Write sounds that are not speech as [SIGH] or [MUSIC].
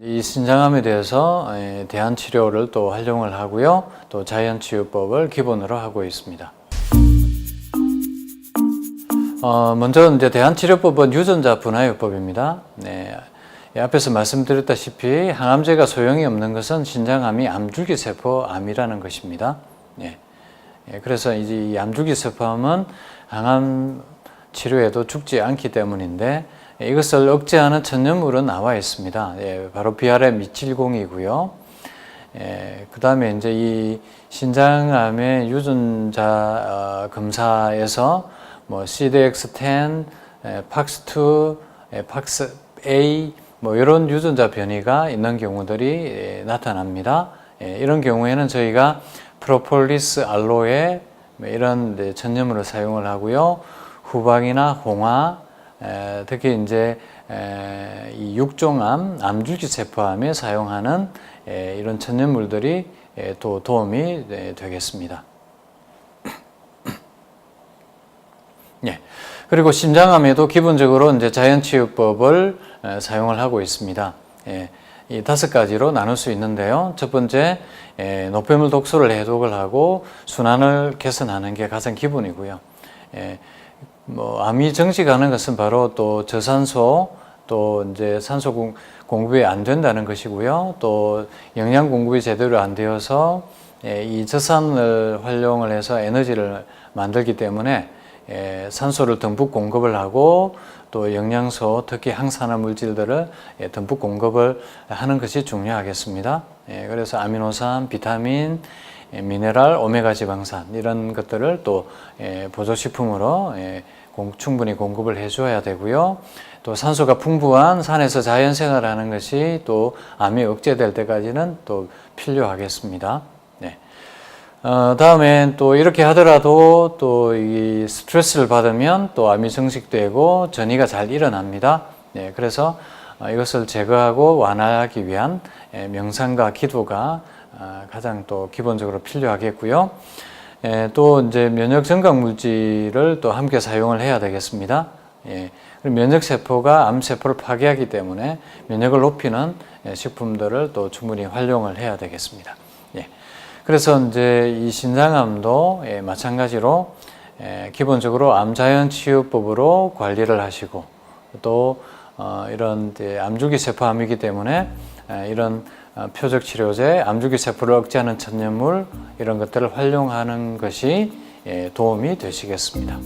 이 신장암에 대해서 에, 대한 치료를 또 활용을 하고요. 또 자연 치유법을 기본으로 하고 있습니다. 어, 먼저 이제 대한 치료법은 유전자 분화요법입니다. 네. 이 앞에서 말씀드렸다시피 항암제가 소용이 없는 것은 신장암이 암줄기 세포 암이라는 것입니다. 네. 예, 그래서 이제 이 암줄기 세포암은 항암 치료에도 죽지 않기 때문인데 예, 이것을 억제하는 천연물은 나와 있습니다. 예, 바로 BRM 270이고요. 예, 그 다음에 이제 이 신장암의 유전자 어, 검사에서 뭐 CDX10, 에, PAX2, 에, PAX-A 뭐 이런 유전자 변이가 있는 경우들이 에, 나타납니다. 예, 이런 경우에는 저희가 프로폴리스 알로에 뭐 이런 네, 천연물을 사용을 하고요. 후방이나 홍화, 에, 특히 이제 에, 이 육종암, 암줄기 세포암에 사용하는 에, 이런 천연물들이 에, 또 도움이 에, 되겠습니다. [CLEARS THROAT] 예. 그리고 심장암에도 기본적으로 이제 자연치유법을 에, 사용을 하고 있습니다. 예. 이 다섯 가지로 나눌 수 있는데요. 첫 번째, 에, 노폐물 독소를 해독을 하고 순환을 개선하는 게 가장 기본이고요. 예. 뭐 암이 정식하는 것은 바로 또 저산소 또 이제 산소 공- 공급이 안 된다는 것이고요. 또 영양 공급이 제대로 안 되어서 예, 이 저산을 활용을 해서 에너지를 만들기 때문에 예, 산소를 듬뿍 공급을 하고 또 영양소 특히 항산화 물질들을 예, 듬뿍 공급을 하는 것이 중요하겠습니다. 예, 그래서 아미노산, 비타민, 예, 미네랄, 오메가 지방산 이런 것들을 또 예, 보조식품으로 예, 공- 충분히 공급을 해줘야 되고요. 또 산소가 풍부한 산에서 자연 생활하는 것이 또 암이 억제될 때까지는 또 필요하겠습니다. 네. 어, 다음에 또 이렇게 하더라도 또 이 스트레스를 받으면 또 암이 증식되고 전이가 잘 일어납니다. 네, 그래서 어, 이것을 제거하고 완화하기 위한 예, 명상과 기도가 아, 가장 또 기본적으로 필요하겠고요. 예, 또 이제 면역 증강 물질을 또 함께 사용을 해야 되겠습니다. 예, 면역 세포가 암 세포를 파괴하기 때문에 면역을 높이는 예, 식품들을 또 충분히 활용을 해야 되겠습니다. 예. 그래서 이제 이 신장암도 예, 마찬가지로 예, 기본적으로 암자연 치유법으로 관리를 하시고 또 어, 이런 이제 암줄기 세포암이기 때문에 에, 이런 어, 표적 치료제, 암줄기 세포를 억제하는 천연물 이런 것들을 활용하는 것이 예, 도움이 되시겠습니다.